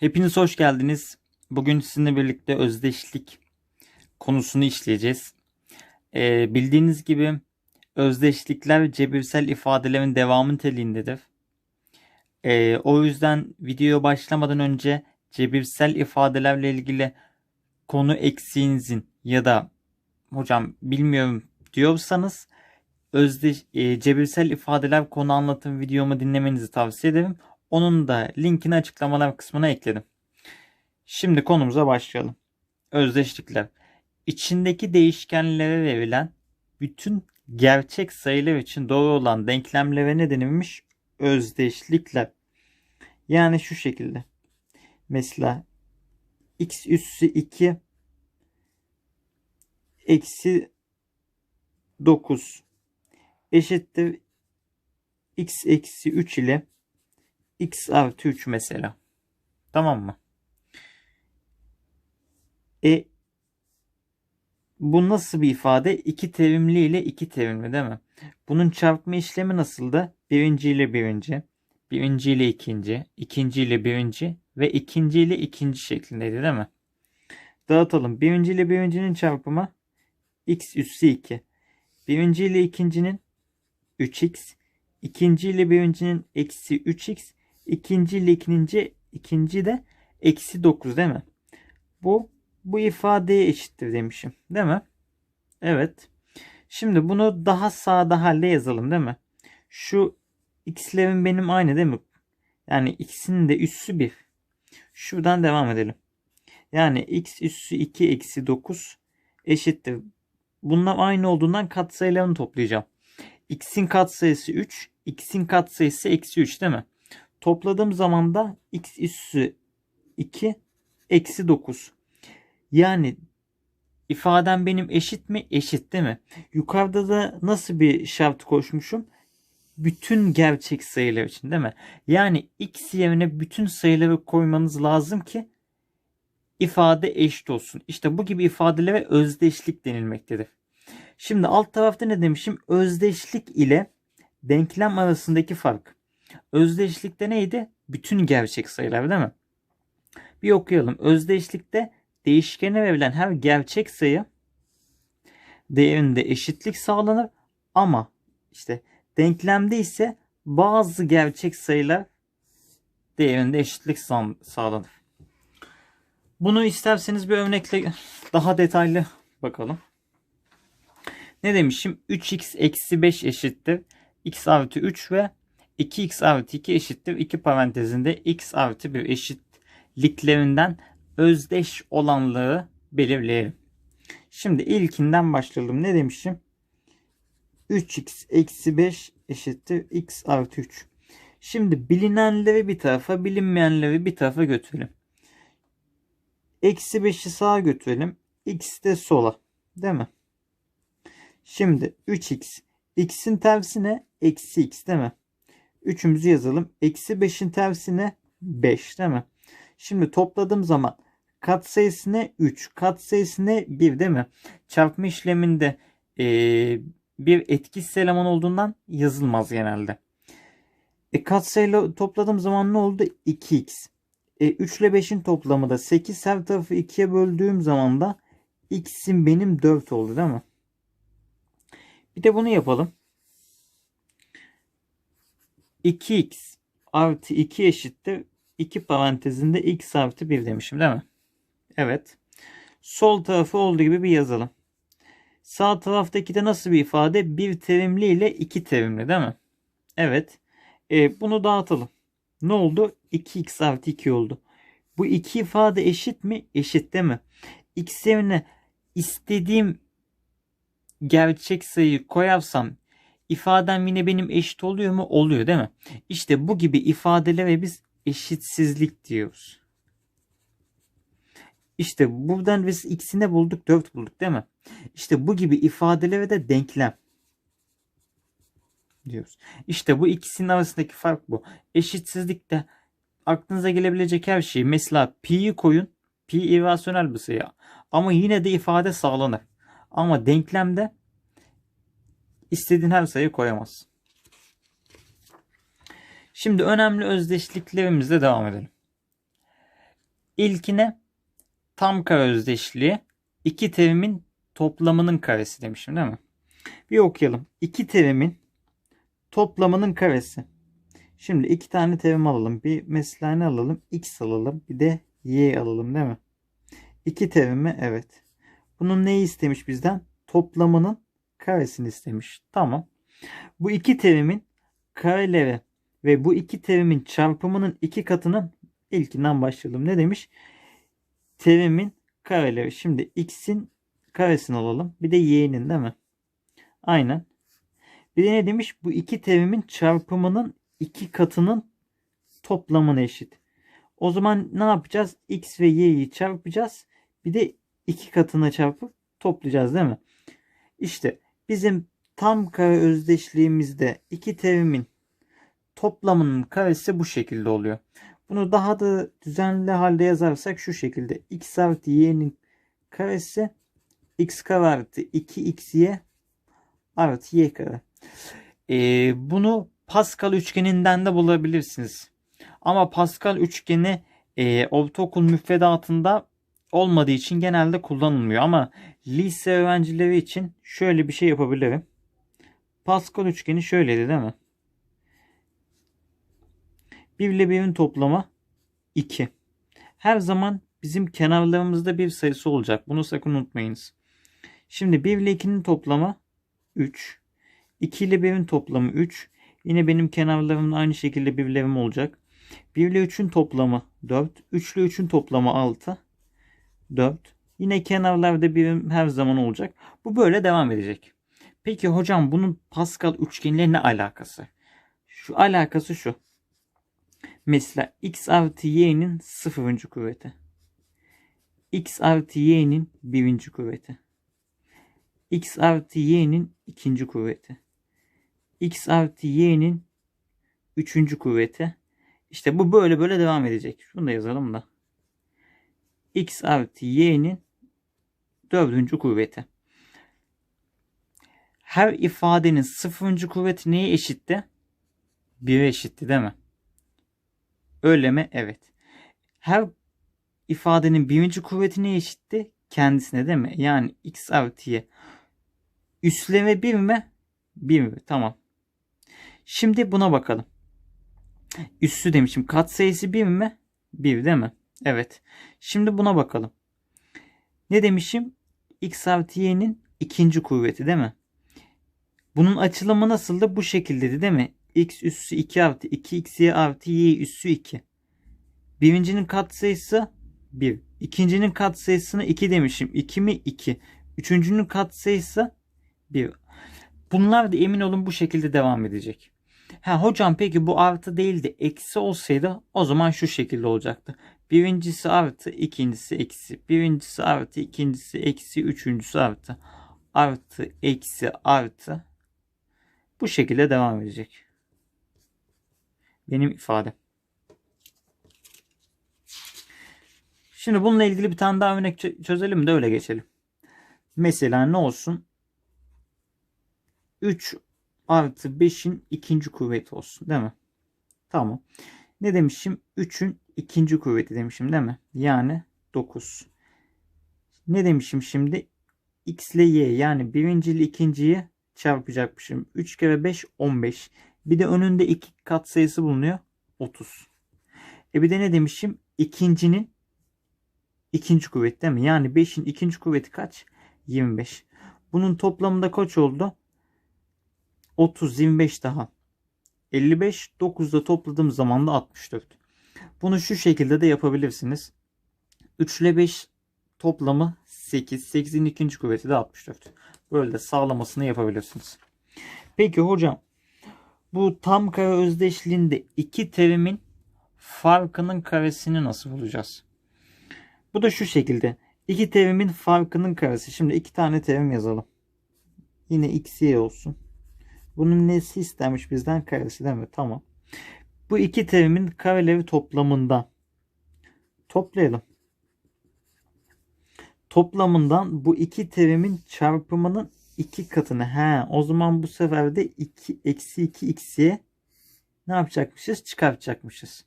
Hepiniz hoş geldiniz. Bugün sizinle birlikte özdeşlik konusunu işleyeceğiz. Ee, bildiğiniz gibi özdeşlikler cebirsel ifadelerin devamı niteliğindedir. Ee, o yüzden videoya başlamadan önce cebirsel ifadelerle ilgili konu eksiğinizin ya da hocam bilmiyorum diyorsanız özdeş, e, cebirsel ifadeler konu anlatım videomu dinlemenizi tavsiye ederim. Onun da linkini açıklamalar kısmına ekledim. Şimdi konumuza başlayalım. Özdeşlikler. İçindeki değişkenlere verilen bütün gerçek sayılar için doğru olan denklemlere ne denilmiş? Özdeşlikler. Yani şu şekilde. Mesela x üssü 2 eksi 9 eşittir x eksi 3 ile x artı 3 mesela. Tamam mı? E bu nasıl bir ifade? İki terimli ile iki terimli değil mi? Bunun çarpma işlemi nasıldı? Birinci ile birinci, birinci ile ikinci, ikinci ile birinci ve ikinci ile ikinci şeklindeydi değil mi? Dağıtalım. Birinci ile birincinin çarpımı x üssü 2. Birinci ile ikincinin 3x, ikinci ile birincinin eksi 3x, ikinci ile ikinci, ikinci de eksi 9 değil mi? Bu bu ifadeye eşittir demişim. Değil mi? Evet. Şimdi bunu daha sağda halde yazalım değil mi? Şu x'lerin benim aynı değil mi? Yani x'in de üssü 1. Şuradan devam edelim. Yani x üssü 2 eksi 9 eşittir. Bunlar aynı olduğundan katsayılarını toplayacağım. x'in katsayısı 3, x'in katsayısı eksi 3 değil mi? Topladığım zaman da x üssü 2 eksi 9. Yani ifadem benim eşit mi? Eşit değil mi? Yukarıda da nasıl bir şart koşmuşum? Bütün gerçek sayılar için değil mi? Yani x yerine bütün sayıları koymanız lazım ki ifade eşit olsun. İşte bu gibi ifadelere özdeşlik denilmektedir. Şimdi alt tarafta ne demişim? Özdeşlik ile denklem arasındaki fark. Özdeşlikte neydi? Bütün gerçek sayılar değil mi? Bir okuyalım. Özdeşlikte değişkene verilen her gerçek sayı değerinde eşitlik sağlanır ama işte denklemde ise bazı gerçek sayılar değerinde eşitlik sağlanır. Bunu isterseniz bir örnekle daha detaylı bakalım. Ne demişim? 3x eksi 5 eşittir. x artı 3 ve 2x artı 2 eşittir. 2 parantezinde x artı 1 eşitliklerinden özdeş olanlığı belirleyelim. Şimdi ilkinden başlayalım. Ne demişim? 3x eksi 5 eşittir x artı 3. Şimdi bilinenleri bir tarafa bilinmeyenleri bir tarafa götürelim. Eksi 5'i sağa götürelim. X de sola. Değil mi? Şimdi 3x. X'in tersi ne? Eksi x değil mi? 3'ümüzü yazalım. Eksi 5'in tersi ne? 5 değil mi? Şimdi topladığım zaman katsayısı ne? 3. Katsayısı ne? 1 değil mi? Çarpma işleminde e, bir etkisiz eleman olduğundan yazılmaz genelde. E, katsayıyla topladığım zaman ne oldu? 2x. E, 3 ile 5'in toplamı da 8. Her tarafı 2'ye böldüğüm zaman da x'in benim 4 oldu değil mi? Bir de bunu yapalım. 2x artı 2 eşittir 2 parantezinde x artı 1 demişim değil mi? Evet. Sol tarafı olduğu gibi bir yazalım. Sağ taraftaki de nasıl bir ifade? Bir terimli ile iki terimli değil mi? Evet. E, bunu dağıtalım. Ne oldu? 2x artı 2 oldu. Bu iki ifade eşit mi? Eşit değil mi? X yerine istediğim gerçek sayıyı koyarsam ifadem yine benim eşit oluyor mu? Oluyor değil mi? İşte bu gibi ifadelere biz eşitsizlik diyoruz. İşte buradan biz x'ini bulduk 4 bulduk değil mi? İşte bu gibi ifadelere de denklem diyoruz. İşte bu ikisinin arasındaki fark bu. Eşitsizlikte aklınıza gelebilecek her şey mesela pi'yi koyun. Pi irrasyonel bir sayı. Ama yine de ifade sağlanır. Ama denklemde istediğin her sayı koyamazsın. Şimdi önemli özdeşliklerimizle devam edelim. İlkine tam kare özdeşliği iki terimin toplamının karesi demişim değil mi? Bir okuyalım. İki terimin toplamının karesi. Şimdi iki tane terim alalım. Bir mesela ne alalım? X alalım. Bir de Y alalım değil mi? İki terimi evet. Bunun neyi istemiş bizden? Toplamının karesini istemiş. Tamam. Bu iki terimin kareleri ve bu iki terimin çarpımının iki katının ilkinden başlayalım. Ne demiş? Terimin kareleri. Şimdi x'in karesini alalım. Bir de y'nin değil mi? Aynen. Bir de ne demiş? Bu iki terimin çarpımının iki katının toplamına eşit. O zaman ne yapacağız? X ve y'yi çarpacağız. Bir de iki katına çarpıp toplayacağız değil mi? İşte bizim tam kare özdeşliğimizde iki terimin toplamının karesi bu şekilde oluyor. Bunu daha da düzenli halde yazarsak şu şekilde. x artı y'nin karesi x kare artı 2xy artı y kare. Ee, bunu Pascal üçgeninden de bulabilirsiniz. Ama Pascal üçgeni e, ortaokul müfredatında olmadığı için genelde kullanılmıyor. Ama lise öğrencileri için şöyle bir şey yapabilirim. Pascal üçgeni şöyleydi değil mi? 1 ile 1'in toplamı 2. Her zaman bizim kenarlarımızda bir sayısı olacak. Bunu sakın unutmayınız. Şimdi 1 ile 2'nin toplamı 3. 2 ile 1'in toplamı 3. Yine benim kenarlarımda aynı şekilde birlerim olacak. 1 ile 3'ün toplamı 4. 3 ile 3'ün toplamı 6. 4. Yine kenarlarda birim her zaman olacak. Bu böyle devam edecek. Peki hocam bunun Pascal üçgeniyle ne alakası? Şu alakası şu. Mesela x artı y'nin sıfırıncı kuvveti. x artı y'nin birinci kuvveti. x artı y'nin ikinci kuvveti. x artı y'nin üçüncü kuvveti. İşte bu böyle böyle devam edecek. Şunu da yazalım da. x artı y'nin dördüncü kuvveti. Her ifadenin sıfırıncı kuvveti neye eşitti? 1'e eşitti değil mi? Öyle mi? Evet. Her ifadenin birinci kuvveti neye eşitti? Kendisine değil mi? Yani x artı y. Üstleme 1 mi? 1 mi? Tamam. Şimdi buna bakalım. Üssü demişim. Kat sayısı 1 mi? 1 değil mi? Evet. Şimdi buna bakalım. Ne demişim? X artı y'nin ikinci kuvveti değil mi? Bunun açılımı nasıldı? Bu şekildeydi değil mi? X üssü 2 artı 2 xy artı y üssü 2. Birincinin katsayısı 1. İkincinin katsayısını 2 demişim. 2 mi? 2. Üçüncünün katsayısı 1. Bunlar da emin olun bu şekilde devam edecek. Ha hocam peki bu artı değil de eksi olsaydı o zaman şu şekilde olacaktı. Birincisi artı, ikincisi eksi. Birincisi artı, ikincisi eksi, üçüncüsü artı. Artı, eksi, artı. Bu şekilde devam edecek. Benim ifadem. Şimdi bununla ilgili bir tane daha örnek çözelim de öyle geçelim. Mesela ne olsun? 3 artı 5'in ikinci kuvveti olsun değil mi? Tamam. Ne demişim? 3'ün ikinci kuvveti demişim değil mi? Yani 9. Ne demişim şimdi? X ile Y yani birinci ile ikinciyi çarpacakmışım. 3 kere 5 15. Bir de önünde 2 kat sayısı bulunuyor. 30. E bir de ne demişim? İkincinin ikinci kuvveti değil mi? Yani 5'in ikinci kuvveti kaç? 25. Bunun toplamında kaç oldu? 30, 25 daha. 55, 9'da topladığım zaman da 64. Bunu şu şekilde de yapabilirsiniz. 3 ile 5 toplamı 8. 8'in ikinci kuvveti de 64. Böyle de sağlamasını yapabilirsiniz. Peki hocam bu tam kare özdeşliğinde iki terimin farkının karesini nasıl bulacağız? Bu da şu şekilde. İki terimin farkının karesi. Şimdi iki tane terim yazalım. Yine x, y olsun. Bunun nesi istenmiş bizden? Karesi değil mi? Tamam. Bu iki terimin kareleri toplamından toplayalım. Toplamından bu iki terimin çarpımının iki katını. He, o zaman bu sefer de 2 eksi 2 x'ye ne yapacakmışız? Çıkartacakmışız.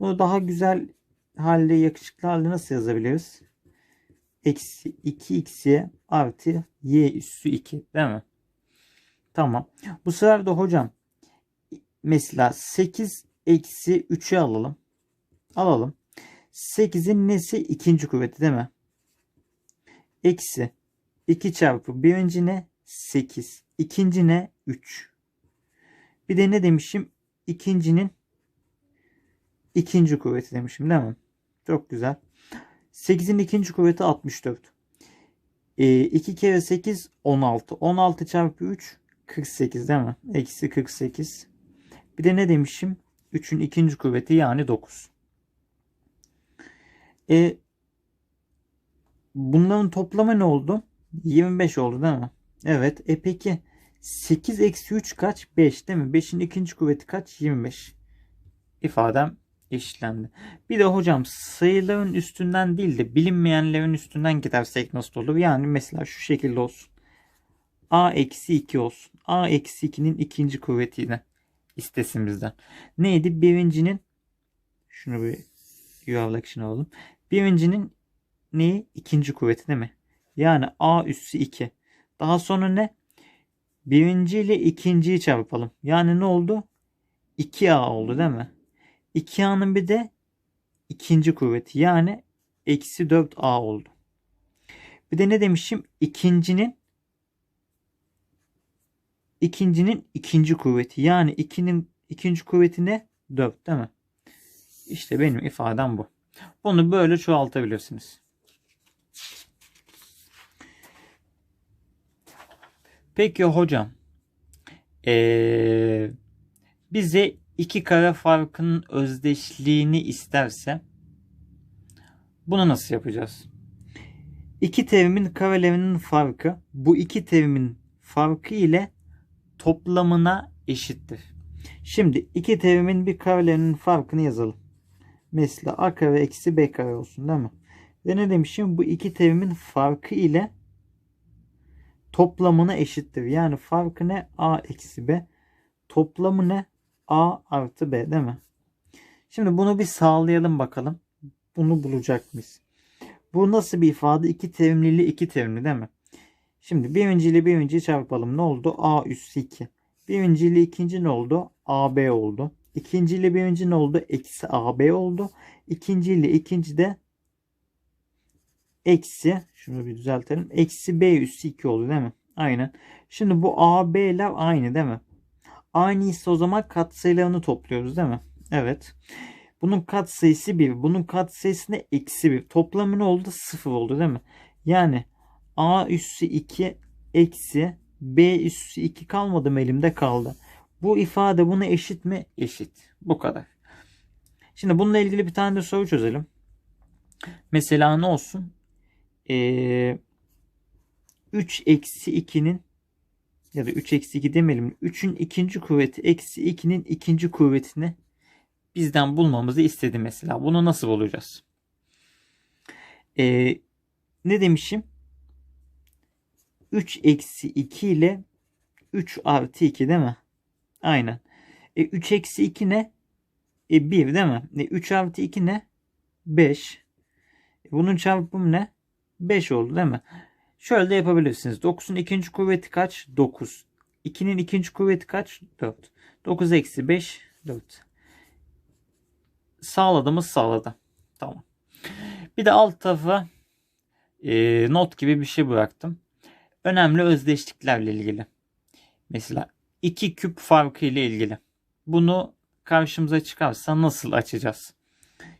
Bunu daha güzel halde yakışıklı halde nasıl yazabiliriz? Eksi 2xy artı y üssü 2 değil mi? Tamam. Bu sefer de hocam mesela 8 eksi 3'ü alalım. Alalım. 8'in nesi ikinci kuvveti değil mi? Eksi 2 çarpı birinci ne? 8. İkinci ne? 3. Bir de ne demişim? İkincinin ikinci kuvveti demişim değil mi? Çok güzel. 8'in ikinci kuvveti 64. E, 2 kere 8 16. 16 çarpı 3 48 değil mi? Eksi 48. Bir de ne demişim? 3'ün ikinci kuvveti yani 9. E, bunların toplamı ne oldu? 25 oldu değil mi? Evet. E peki 8 eksi 3 kaç? 5 değil mi? 5'in ikinci kuvveti kaç? 25. İfadem eşitlendi. Bir de hocam sayıların üstünden değil de bilinmeyenlerin üstünden gidersek nasıl olur? Yani mesela şu şekilde olsun. A eksi 2 olsun. A eksi 2'nin ikinci kuvvetiyle istesin bizden. Neydi? Birincinin şunu bir yuvarlak için alalım. Birincinin neyi? İkinci kuvveti değil mi? Yani A üssü 2. Daha sonra ne? Birinci ile ikinciyi çarpalım. Yani ne oldu? 2A oldu değil mi? 2A'nın bir de ikinci kuvveti. Yani eksi 4A oldu. Bir de ne demişim? İkincinin ikincinin ikinci kuvveti. Yani 2'nin ikinci kuvveti ne? 4 değil mi? İşte benim ifadem bu. Bunu böyle çoğaltabilirsiniz. Peki hocam. Ee, bize iki kare farkının özdeşliğini isterse bunu nasıl yapacağız? İki terimin karelerinin farkı bu iki terimin farkı ile toplamına eşittir. Şimdi iki terimin bir karelerinin farkını yazalım. Mesela a kare eksi b kare olsun değil mi? Ve ne demişim? Bu iki terimin farkı ile toplamına eşittir. Yani farkı ne? A eksi B. Toplamı ne? A artı B değil mi? Şimdi bunu bir sağlayalım bakalım. Bunu bulacak mıyız? Bu nasıl bir ifade? İki terimli iki terimli değil mi? Şimdi birinci ile birinciyi çarpalım. Ne oldu? A üssü 2. Birinci ile ikinci ne oldu? AB oldu. İkinci ile birinci ne oldu? Eksi AB oldu. İkinci ile ikinci de eksi şunu bir düzeltelim. Eksi b üssü 2 oldu değil mi? Aynen. Şimdi bu a b'ler aynı değil mi? Aynıysa o zaman katsayılarını topluyoruz değil mi? Evet. Bunun katsayısı 1. Bunun katsayısı ne? Eksi 1. Toplamı ne oldu? 0 oldu değil mi? Yani a üssü 2 eksi b üssü 2 kalmadı mı elimde kaldı. Bu ifade buna eşit mi? Eşit. Bu kadar. Şimdi bununla ilgili bir tane de soru çözelim. Mesela ne olsun? Ee, 3 eksi 2'nin ya da 3 eksi 2 demeyelim. 3'ün ikinci kuvveti eksi 2'nin ikinci kuvvetini bizden bulmamızı istedi mesela. Bunu nasıl bulacağız? Ee, ne demişim? 3 eksi 2 ile 3 artı 2 değil mi? Aynen. E, 3 eksi 2 ne? E, 1 değil mi? E, 3 artı 2 ne? 5. E, bunun çarpımı ne? 5 oldu değil mi? Şöyle de yapabilirsiniz. 9'un ikinci kuvveti kaç? 9. 2'nin ikinci kuvveti kaç? 4. 9 eksi 5 4. Sağladığımız sağladı. Tamam. Bir de alt tarafa e, not gibi bir şey bıraktım. Önemli özdeşliklerle ilgili. Mesela 2 küp farkı ile ilgili. Bunu karşımıza çıkarsa nasıl açacağız?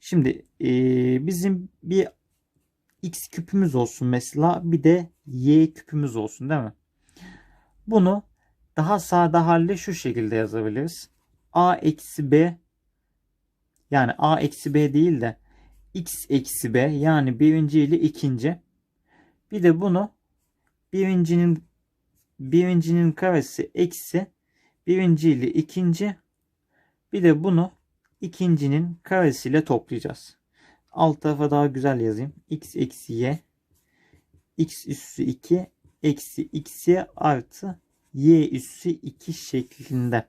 Şimdi e, bizim bir x küpümüz olsun mesela bir de y küpümüz olsun değil mi? Bunu daha sade halde şu şekilde yazabiliriz. a eksi b yani a eksi b değil de x eksi b yani birinci ile ikinci. Bir de bunu birincinin birincinin karesi eksi birinci ile ikinci. Bir de bunu ikincinin karesiyle toplayacağız. Alt tarafa daha güzel yazayım. x eksi y x üssü 2 eksi xy artı y üssü 2 şeklinde.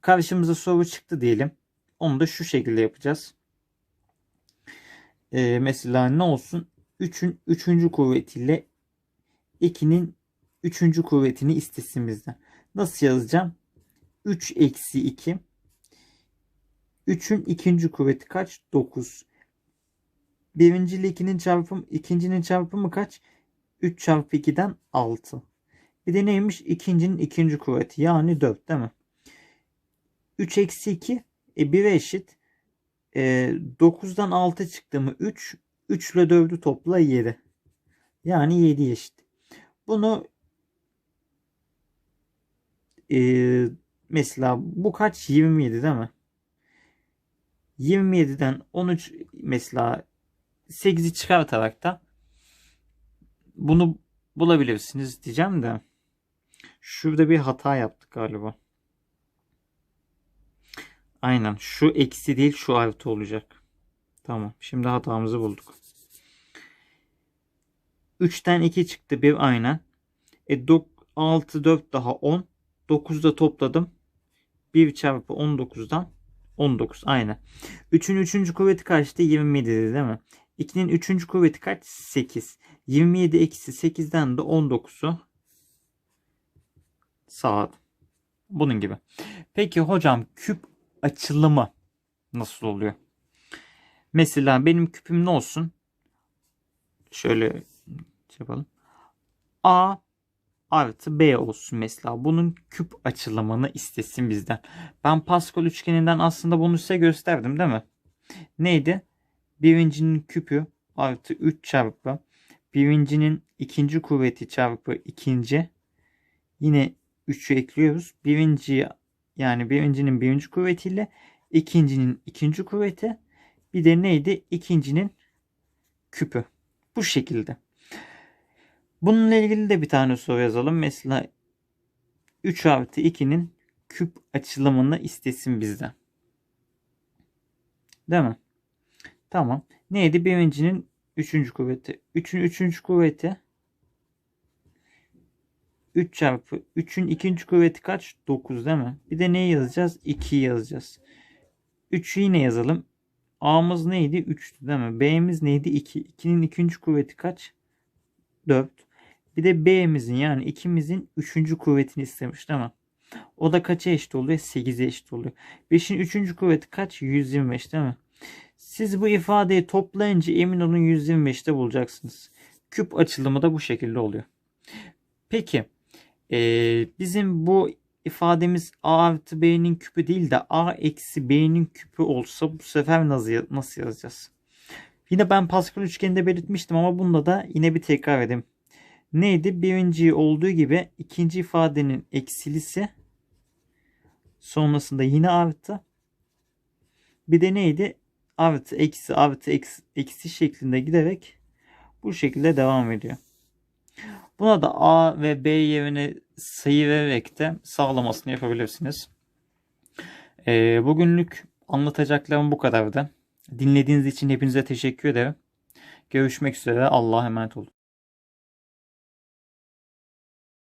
Karşımıza soru çıktı diyelim. Onu da şu şekilde yapacağız. e, mesela ne olsun? 3'ün 3. kuvvetiyle 2'nin 3. kuvvetini istesin bizden. Nasıl yazacağım? 3 eksi 2. 3'ün ikinci kuvveti kaç? 9. Birinci ile 2'nin çarpımı, ikincinin çarpımı kaç? 3 çarpı 2'den 6. Bir de neymiş? İkincinin ikinci kuvveti yani 4 değil mi? 3 eksi 2 e, 1'e eşit. E, 9'dan 6 çıktı mı 3. 3 ile 4'ü topla 7. Yani 7 eşit. Bunu e, mesela bu kaç? 27 değil mi? 27'den 13 mesela 8'i çıkartarak da bunu bulabilirsiniz diyeceğim de şurada bir hata yaptık galiba. Aynen şu eksi değil şu artı olacak. Tamam şimdi hatamızı bulduk. 3'ten 2 çıktı bir aynen. E 6 4 daha 10. 9'da topladım. 1 çarpı 19'dan 19 aynen. 3'ün 3. kuvveti kaçtı? 27 değil mi? 2'nin 3. kuvveti kaç? 8. 27 eksi 8'den de 19'u sağladım. Bunun gibi. Peki hocam küp açılımı nasıl oluyor? Mesela benim küpüm ne olsun? Şöyle şey yapalım. A artı B olsun mesela. Bunun küp açılımını istesin bizden. Ben Pascal üçgeninden aslında bunu size gösterdim değil mi? Neydi? Birincinin küpü artı 3 çarpı birincinin ikinci kuvveti çarpı ikinci yine 3'ü ekliyoruz. Birinci yani birincinin birinci kuvvetiyle ikincinin ikinci kuvveti bir de neydi? İkincinin küpü. Bu şekilde. Bununla ilgili de bir tane soru yazalım. Mesela 3 artı 2'nin küp açılımını istesin bizden. Değil mi? Tamam. Neydi? Birincinin 3. kuvveti. 3'ün 3. kuvveti 3 çarpı 3'ün 2. kuvveti kaç? 9 değil mi? Bir de neyi yazacağız? 2'yi yazacağız. 3'ü yine yazalım. A'mız neydi? 3'tü değil mi? B'miz neydi? 2. 2'nin 2. kuvveti kaç? 4. Bir de B'mizin yani ikimizin 3. kuvvetini istemiş değil mi? O da kaça eşit oluyor? 8'e eşit oluyor. 5'in 3. kuvveti kaç? 125 değil mi? Siz bu ifadeyi toplayınca emin olun 125'te bulacaksınız. Küp açılımı da bu şekilde oluyor. Peki ee, bizim bu ifademiz a artı b'nin küpü değil de a eksi b'nin küpü olsa bu sefer nasıl, nasıl yazacağız? Yine ben Pascal üçgeninde belirtmiştim ama bunda da yine bir tekrar edeyim. Neydi? Birinci olduğu gibi ikinci ifadenin eksilisi sonrasında yine artı. Bir de neydi? Artı eksi artı eksi, eksi şeklinde giderek bu şekilde devam ediyor. Buna da A ve B yerine sayı vererek de sağlamasını yapabilirsiniz. Ee, bugünlük anlatacaklarım bu kadardı. Dinlediğiniz için hepinize teşekkür ederim. Görüşmek üzere. Allah'a emanet olun.